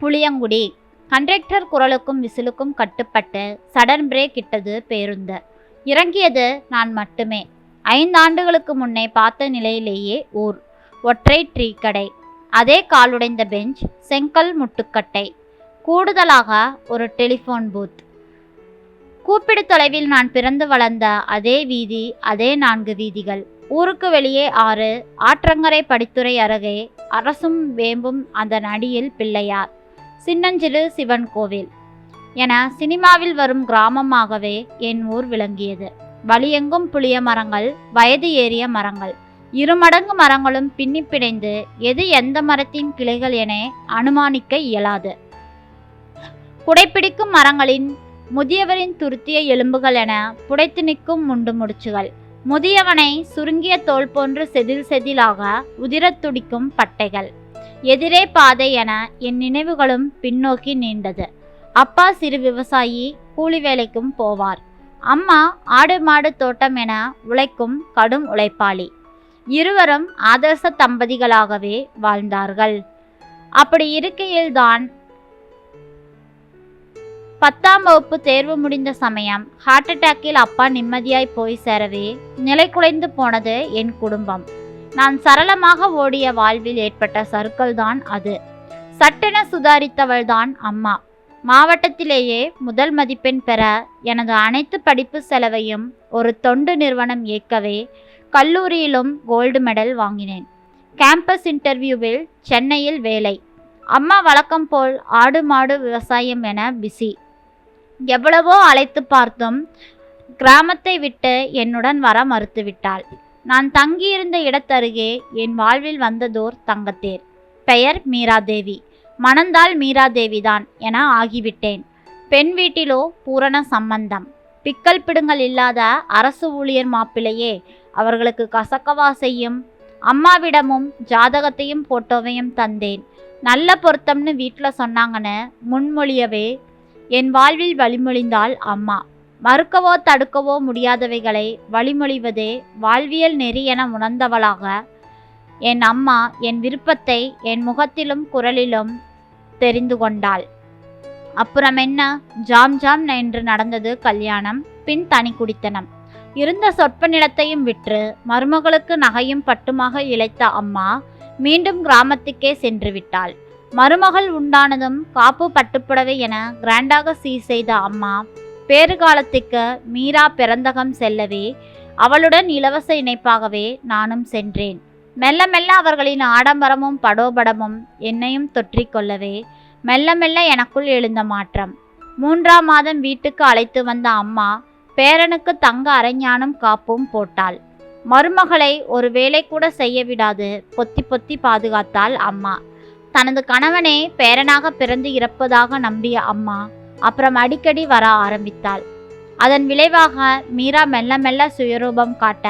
Puliyangudi. Conductor குரலுக்கும் விசிலுக்கும் கட்டுப்பட்டு sudden brake இட்டது பேருந்து. இறங்கியது நான் மட்டுமே. ஐந்தாண்டுகளுக்கு முன்னே பார்த்த நிலையிலேயே ஊர். ஒற்றை ட்ரீ கடை. அதே காலுடைந்த பெஞ்ச் செங்கல் முட்டுக்கட்டை. கூடுதலாக ஒரு டெலிஃபோன் பூத். கூப்பிடு தொலைவில் நான் பிறந்து வளர்ந்த அதே வீதி அதே நான்கு வீதிகள். ஊருக்கு வெளியே ஆறு ஆற்றங்கரை படித்துறை அருகே அரசும் வேம்பும் அதன் அடியில் பிள்ளையார். சின்னஞ்சிறு சிவன் கோவில் என சினிமாவில் வரும் கிராமமாகவே என் ஊர் விளங்கியது. வழியெங்கும் புளிய மரங்கள் வயது ஏறிய மரங்கள் இருமடங்கு மரங்களும் பின்னி பிணைந்து எது எந்த மரத்தின் கிளைகள் என அனுமானிக்க இயலாது. குடைப்பிடிக்கும் மரங்களின் முதியவரின் துருத்திய எலும்புகள் என புடைத்து நிற்கும் முண்டு முடிச்சுகள் முதியவனை சுருங்கிய தோல் போன்று செதில் செதிலாக உதிரத் துடிக்கும் பட்டைகள். எதிரே பாதை என என் நினைவுகளும் பின்னோக்கி நீண்டது. அப்பா சிறு விவசாயி கூலி வேலைக்கும் போவார். அம்மா ஆடு மாடு தோட்டம் என உழைக்கும் கடும் உழைப்பாளி. இருவரும் ஆதர்ச தம்பதிகளாகவே வாழ்ந்தார்கள். அப்படி இருக்கையில்தான் பத்தாம் வகுப்பு தேர்வு முடிந்த சமயம் ஹார்ட் அட்டாக்கில் அப்பா நிம்மதியாய் போய் சேரவே நிலை குலைந்து போனது என் குடும்பம். நான் சரளமாக ஓடிய வாழ்வில் ஏற்பட்ட சறுக்கல் தான் அது. சட்டென சுதாரித்தவள்தான் அம்மா. மாவட்டத்திலேயே முதல் மதிப்பெண் பெற எனது அனைத்து படிப்பு செலவையும் ஒரு தொண்டு நிறுவனம் இயக்கவே கல்லூரியிலும் கோல்டு மெடல் வாங்கினேன். கேம்பஸ் இன்டர்வியூவில் சென்னையில் வேலை. அம்மா வழக்கம் போல் ஆடு மாடு விவசாயம் என பிஸி. எவ்வளவோ அழைத்து பார்த்தும் கிராமத்தை விட்டு என்னுடன் வர மறுத்துவிட்டாள். நான் தங்கியிருந்த இடத்தருகே என் வாழ்வில் வந்ததோர் தங்கத்தேர். பெயர் மீராதேவி. மணந்தால் மீராதேவிதான் என ஆகிவிட்டேன். பெண் வீட்டிலோ பூரண சம்பந்தம். பிக்கல் பிடுங்கல் இல்லாத அரசு ஊழியர் மாப்பிள்ளையே அவர்களுக்கு கசக்கவா செய்யும் அம்மாவிடமும் ஜாதகத்தையும் போட்டோவையும் தந்தேன். நல்ல பொருத்தம்னு வீட்டில் சொன்னாங்கன்னு முன்மொழியவே என் வாழ்வில் வழிமொழிந்தாள் அம்மா. மறுக்கவோ தடுக்கவோ முடியாதவைகளை வழிமொழிவதே வாழ்வியல் நெறி என உணர்ந்தவளாக என் அம்மா என் விருப்பத்தை என் முகத்திலும் குரலிலும் தெரிந்து கொண்டாள். அப்புறம் என்ன? ஜாம் ஜாம் என்று நடந்தது கல்யாணம் பின் தனி குடித்தனம். இருந்த சொற்ப நிலத்தையும் விற்று மருமகளுக்கு நகையும் பட்டுமாக இழைத்த அம்மா மீண்டும் கிராமத்துக்கே சென்று விட்டாள். மருமகள் உண்டானதும் காப்பு பட்டுப்புடவை என கிராண்டாக சீர் செய்த அம்மா பேறுகாலத்துக்கு மீரா பிறந்தகம் செல்லவே அவளுடன் இலவச இணைப்பாகவே நானும் சென்றேன். மெல்ல மெல்ல அவர்களின் ஆடம்பரமும் படோபடமும் என்னையும் தொற்றிக்கொள்ளவே மெல்ல மெல்ல எனக்குள் எழுந்த மாற்றம். மூன்றாம் மாதம் வீட்டுக்கு அழைத்து வந்த அம்மா பேரனுக்கு தங்க அரைஞானம் காப்பும் போட்டாள். மருமகளை ஒரு வேலை கூட செய்ய விடாது பொத்தி பொத்தி பாதுகாத்தாள் அம்மா. தனது கணவனே பேரனாக பிறந்து இறப்பதாக நம்பிய அம்மா அப்புறம் அடிக்கடி வர ஆரம்பித்தாள். அதன் விளைவாக மீரா மெல்ல மெல்ல சுயரூபம் காட்ட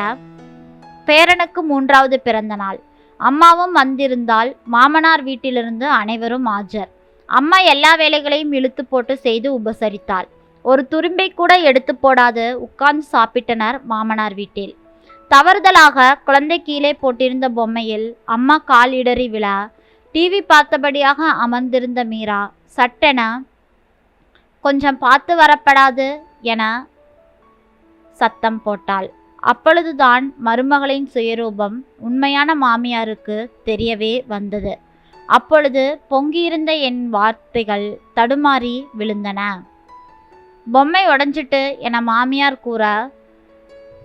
பேரனுக்கு மூன்றாவது பிறந்த நாள். அம்மாவும் வந்திருந்தால் மாமனார் வீட்டிலிருந்து அனைவரும் ஆஜர். அம்மா எல்லா வேலைகளையும் இழுத்து போட்டு செய்து உபசரித்தாள். ஒரு துரும்பை கூட எடுத்து போடாது உட்கார்ந்து சாப்பிட்டனர் மாமனார் வீட்டில். தவறுதலாக குழந்தை கீழே போட்டிருந்த பொம்மையில் அம்மா கால் இடறி விழ டிவி பார்த்தபடியாக அமர்ந்திருந்த மீரா சட்டென கொஞ்சம் பார்த்து வரப்படாது என சத்தம் போட்டாள். அப்பொழுதுதான் மருமகளின் சுயரூபம் உண்மையான மாமியாருக்கு தெரியவே வந்தது. அப்பொழுது பொங்கியிருந்த என் வார்த்தைகள் தடுமாறி விழுந்தன. பொம்மை உடஞ்சிட்டு என மாமியார் கூற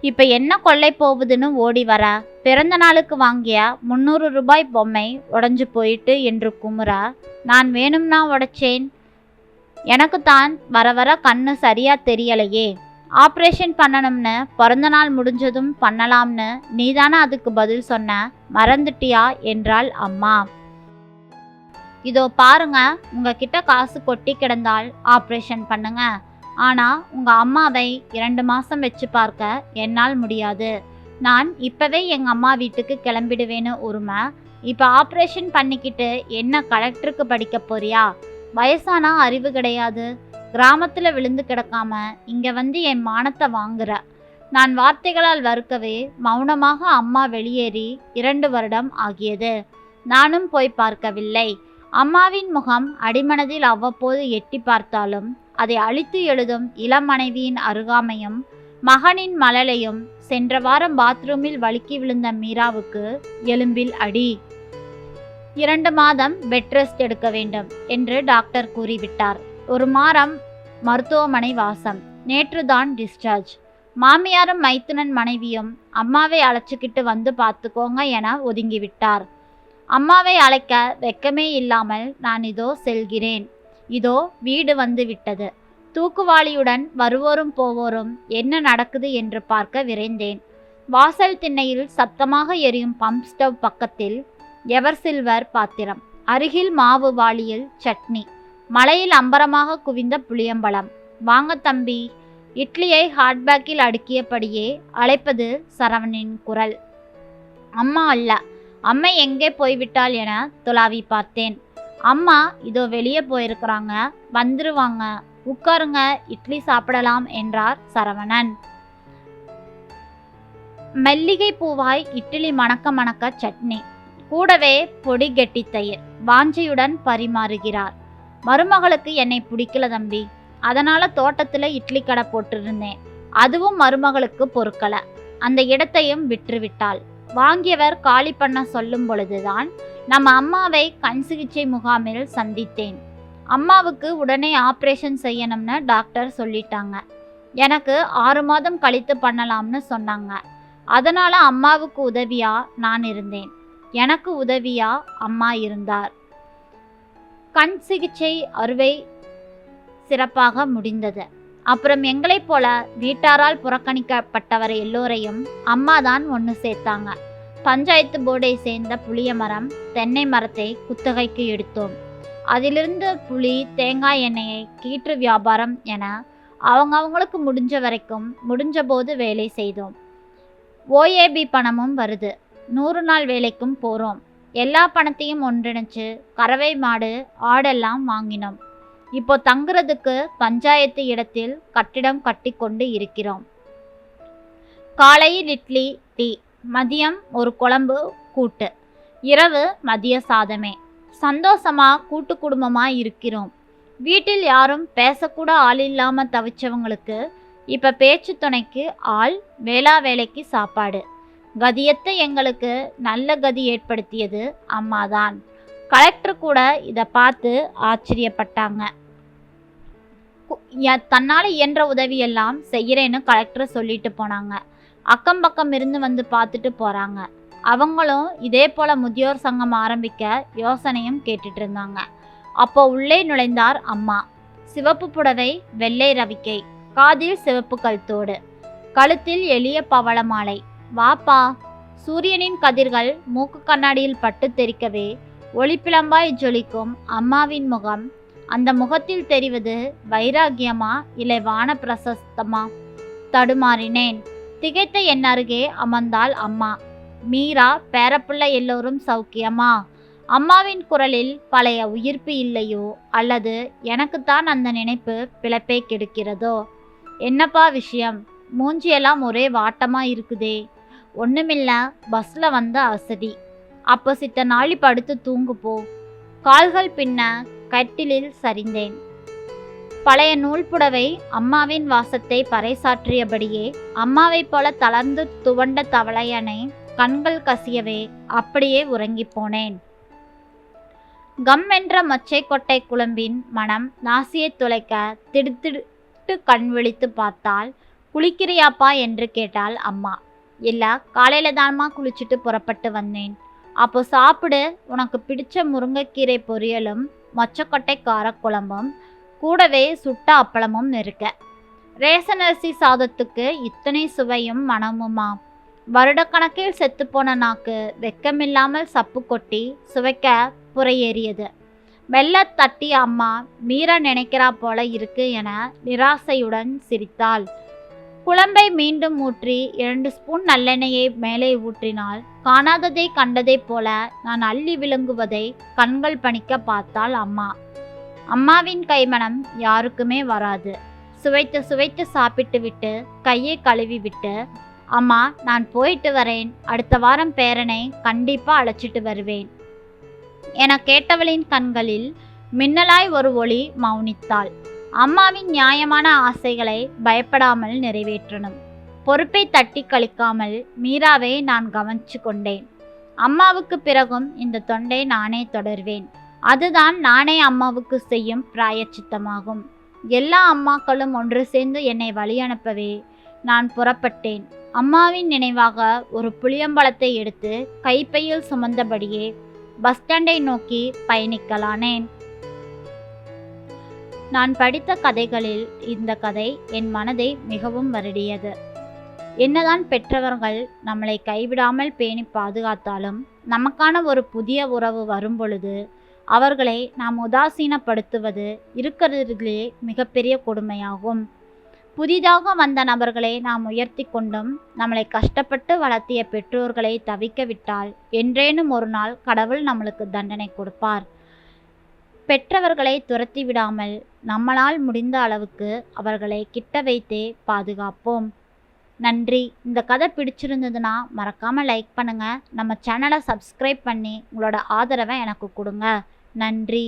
இப்ப என்ன கொள்ளை போகுதுன்னு ஓடி வர. பிறந்த நாளுக்கு வாங்கிய முந்நூறு ரூபாய் பொம்மை உடஞ்சு போயிட்டு என்று குமுற நான் வேணும்னா உடைச்சேன். எனக்கு தான் வர வர கண்ணு சரியா தெரியலையே. ஆப்ரேஷன் பண்ணணும்னு பிறந்த நாள் முடிஞ்சதும் பண்ணலாம்னு நீதானே அதுக்கு பதில் சொன்ன? மறந்துட்டியா? என்றாள் அம்மா. இதோ பாருங்க உங்ககிட்ட காசு கொட்டி கிடந்தால் ஆப்ரேஷன் பண்ணுங்க. ஆனா உங்க அம்மாவை இரண்டு மாசம் வச்சு பார்க்க என்னால் முடியாது. நான் இப்பவே எங்க அம்மா வீட்டுக்கு கிளம்பிடுவேன்னு உரிமை இப்போ ஆப்ரேஷன் பண்ணிக்கிட்டு என்ன கலெக்டருக்கு படிக்க போறியா? வயசானா அறிவு கிடையாது. கிராமத்துல விழுந்து கிடக்காம இங்க வந்து என் மானத்தை வாங்குற. நான் வார்த்தைகளால் வறுக்கவே மௌனமாக அம்மா வெளியேறி இரண்டு வருடம் ஆகியது. நானும் போய் பார்க்கவில்லை. அம்மாவின் முகம் அடிமனதில் அவ்வப்போது எட்டி பார்த்தாலும் அதை அழித்து எழுதும் இளம் மனைவியின் அருகாமையும் மகனின் மழலையும் சென்ற வாரம் பாத்ரூமில் வழுக்கி விழுந்த மீராவுக்கு எலும்பில் அடி. இரண்டு மாதம் பெட் ரெஸ்ட் எடுக்க வேண்டும் என்று டாக்டர் கூறிவிட்டார். ஒரு மாதம் மருத்துவமனை வாசம். நேற்றுதான் டிஸ்சார்ஜ் மாமியாரும் மைத்துனன் மனைவியும் அம்மாவை அழைச்சிக்கிட்டு வந்து பார்த்துக்கோங்க என ஒதுங்கிவிட்டார். அம்மாவை அழைக்க வெக்கமே இல்லாமல் நான் இதோ செல்கிறேன். இதோ வீடு வந்து விட்டது. தூக்குவாளியுடன் வருவோரும் போவோரும் என்ன நடக்குது என்று பார்க்க விரைந்தேன். வாசல் திண்ணையில் சத்தமாக எரியும் பம்ப் ஸ்டவ் பக்கத்தில் எவர் சில்வர் பாத்திரம். அருகில் மாவு வாளியில் சட்னி. மலையில் அம்பரமாக குவிந்த புளியம்பழம். வாங்க தம்பி. இட்லியை ஹாட்பேக்கில் அடுக்கியபடியே அழைப்பது சரவணின் குரல். அம்மா அல்ல. அம்மை எங்கே போய்விட்டாள் என துளாவி பார்த்தேன். அம்மா இதோ வெளியே போயிருக்கிறாங்க. வந்துருவாங்க. உட்காருங்க. இட்லி சாப்பிடலாம் என்றார் சரவணன். மல்லிகை பூவாய் இட்லி மணக்க மணக்க சட்னி. கூடவே பொடி கெட்டி தயிர். வாஞ்சையுடன் பரிமாறுகிறார். மருமகளுக்கு என்னை பிடிக்கல தம்பி. அதனால தோட்டத்துல இட்லி கடை போட்டிருந்தேன். அதுவும் மருமகளுக்கு பொறுக்கல. அந்த இடத்தையும் விற்றுவிட்டாள். வாங்கியவர் காலி பண்ண சொல்லும் பொழுதுதான் நம்ம அம்மாவை கண் சிகிச்சை முகாமில் சந்தித்தேன். அம்மாவுக்கு உடனே ஆப்ரேஷன் செய்யணும்னு டாக்டர் சொல்லிட்டாங்க. எனக்கு ஆறு மாதம் கழித்து பண்ணலாம்னு சொன்னாங்க. அதனால அம்மாவுக்கு உதவியா நான் இருந்தேன். எனக்கு உதவியா அம்மா இருந்தார். கண் சிகிச்சை அறுவை சிறப்பாக முடிந்தது. அப்புறம் எங்களைப் போல வீட்டாரால் புறக்கணிக்கப்பட்டவர் எல்லோரையும் அம்மா தான் ஒன்று சேர்த்தாங்க. பஞ்சாயத்து போர்டை சேர்ந்த புளிய மரம் தென்னை மரத்தை குத்தகைக்கு எடுத்தோம். அதிலிருந்து புளி தேங்காய் எண்ணெயை கீற்று வியாபாரம் என அவங்கவங்களுக்கு முடிஞ்ச வரைக்கும் முடிஞ்ச போது வேலை செய்தோம். ஓஏபி பணமும் வருது. நூறு நாள் வேலைக்கும் போகிறோம் எல்லா பணத்தையும் ஒன்றிணைச்சு கறவை மாடு ஆடெல்லாம் வாங்கினோம். இப்போ தங்குறதுக்கு பஞ்சாயத்து இடத்தில் கட்டிடம் கட்டி கொண்டு இருக்கிறோம். காலையில் இட்லி டீ மதியம் ஒரு குழம்பு கூட்டு. இரவு மதிய சாதமே. சந்தோஷமா கூட்டு குடும்பமா இருக்கிறோம். வீட்டில் யாரும் பேசக்கூட ஆள் இல்லாமல் தவிச்சவங்களுக்கு இப்போ பேச்சு துணைக்கு ஆள் வேளா வேலைக்கு சாப்பாடு. கதியத்தை எங்களுக்கு நல்ல கதி ஏற்படுத்தியது அம்மாதான். கலெக்டர் கூட இதை பார்த்து ஆச்சரியப்பட்டாங்க. தன்னால் இயன்ற உதவியெல்லாம் செய்கிறேன்னு கலெக்டர் சொல்லிட்டு போனாங்க. அக்கம் பக்கம் இருந்து வந்து பார்த்துட்டு போகிறாங்க அவங்களும் இதே போல் முதியோர் சங்கம் ஆரம்பிக்க யோசனையும் கேட்டுட்டு இருந்தாங்க. அப்போ உள்ளே நுழைந்தார் அம்மா. சிவப்பு புடவை வெள்ளை ரவிக்கை காதில் சிவப்பு கழுத்தோடு கழுத்தில் எளிய பவள மாலை வாப்பா. சூரியனின் கதிர்கள் மூக்கு கண்ணாடியில் பட்டு தெரிக்கவே ஒளிப்பிளம்பாய் ஜொலிக்கும் அம்மாவின் முகம். அந்த முகத்தில் தெரிவது வைராகியமா இல்லை வான பிரசஸ்தமா? தடுமாறினேன். திகைத்த என் அருகே அமர்ந்தாள் அம்மா. மீரா பேரப்புள்ள எல்லோரும் சௌக்கியமா? அம்மாவின் குரலில் பழைய உயிர்ப்பு இல்லையோ அல்லது எனக்குத்தான் அந்த நினைப்பு பிழைப்பை கெடுக்கிறதோ? என்னப்பா விஷயம்? மூஞ்சியெல்லாம் ஒரே வாட்டமாக இருக்குதே. ஒண்ணுமில்ல பஸ்ல வந்த அசதி. அப்போ சித்த நாளி படுத்து தூங்கு போ கால்கள் பின்ன கட்டிலில் சரிந்தேன். பழைய நூல் புடவை அம்மாவின் வாசத்தை பறைசாற்றியபடியே அம்மாவைப் போல தளர்ந்து துவண்ட தவளையனை கண்கள் கசியவே அப்படியே உறங்கிப் போனேன். கம் என்ற மச்சை கொட்டை குழம்பின் மனம் நாசியை துளைக்க திடுத்திட்டு கண் விழித்து பார்த்தால் குளிக்கிறியாப்பா என்று கேட்டாள் அம்மா. இல்லை காலையில் தான்மா குளிச்சுட்டு புறப்பட்டு வந்தேன். அப்போ சாப்பிடு உனக்கு பிடிச்ச முருங்கைக்கீரை பொரியலும் மொச்சக்கொட்டை காரக்குழம்பும் கூடவே சுட்ட அப்பளமும் இருக்க ரேசன் அரிசி சாதத்துக்கு இத்தனை சுவையும் மனமுமா? வருடக்கணக்கில் செத்துப்போன நாக்கு வெக்கமில்லாமல் சப்பு கொட்டி சுவைக்க புறையேறியது. மெல்ல தட்டி அம்மா மீற நினைக்கிறா போல இருக்கு என நிராசையுடன் சிரித்தாள். குழம்பை மீண்டும் ஊற்றி இரண்டு ஸ்பூன் நல்லெண்ணெயை மேலே ஊற்றினால் காணாததை கண்டதைப் போல நான் அள்ளி விழுங்குவதை கண்கள் பணிக்க பார்த்தாள் அம்மா. அம்மாவின் கைமணம் யாருக்குமே வராது. சுவைத்து சுவைத்து சாப்பிட்டு விட்டு கையை கழுவி விட்டு அம்மா நான் போயிட்டு வரேன். அடுத்த வாரம் பேரனை கண்டிப்பாக அழைச்சிட்டு வருவேன். என கேட்டவளின் கண்களில் மின்னலாய் ஒரு ஒளி மௌனித்தாள். அம்மாவின் நியாயமான ஆசைகளை பயப்படாமல் நிறைவேற்றணும். பொறுப்பை தட்டி கழிக்காமல் மீராவை நான் கவனிச்சு கொண்டேன். அம்மாவுக்கு பிறகும் இந்த தொண்டை நானே தொடர்வேன். அதுதான் நானே அம்மாவுக்கு செய்யும் பிராயச்சித்தமாகும். எல்லா அம்மாக்களும் ஒன்று சேர்ந்து என்னை வழி அனுப்பவே நான் புறப்பட்டேன். அம்மாவின் நினைவாக ஒரு புளியம்பழத்தை எடுத்து கைப்பையில் சுமந்தபடியே பஸ் ஸ்டாண்டை நோக்கி பயணிக்கலானேன். நான் படித்த கதைகளில் இந்த கதை என் மனதை மிகவும் வருடியது. என்னதான் பெற்றவர்கள் நம்மளை கைவிடாமல் பேணி பாதுகாத்தாலும் நமக்கான ஒரு புதிய உறவு வரும்பொழுது அவர்களை நாம் உதாசீனப்படுத்துவது இருக்கிறதுலே மிகப்பெரிய கொடுமையாகும். புதிதாக வந்த நபர்களை நாம் உயர்த்தி கொண்டும் நம்மளை கஷ்டப்பட்டு வளர்த்திய பெற்றோர்களை தவிக்க விட்டால் என்றேனும் ஒரு நாள் கடவுள் நம்மளுக்கு தண்டனை கொடுப்பார். பெற்றவர்களை துரத்தி விடாமல் நம்மளால் முடிந்த அளவுக்கு அவர்களை கிட்ட வைத்தே பாதுகாப்போம். நன்றி. இந்த கதை பிடிச்சிருந்ததுன்னா மறக்காமல் லைக் பண்ணுங்கள் நம்ம சேனலை சப்ஸ்கிரைப் பண்ணி உங்களோட ஆதரவை எனக்கு கொடுங்க. நன்றி.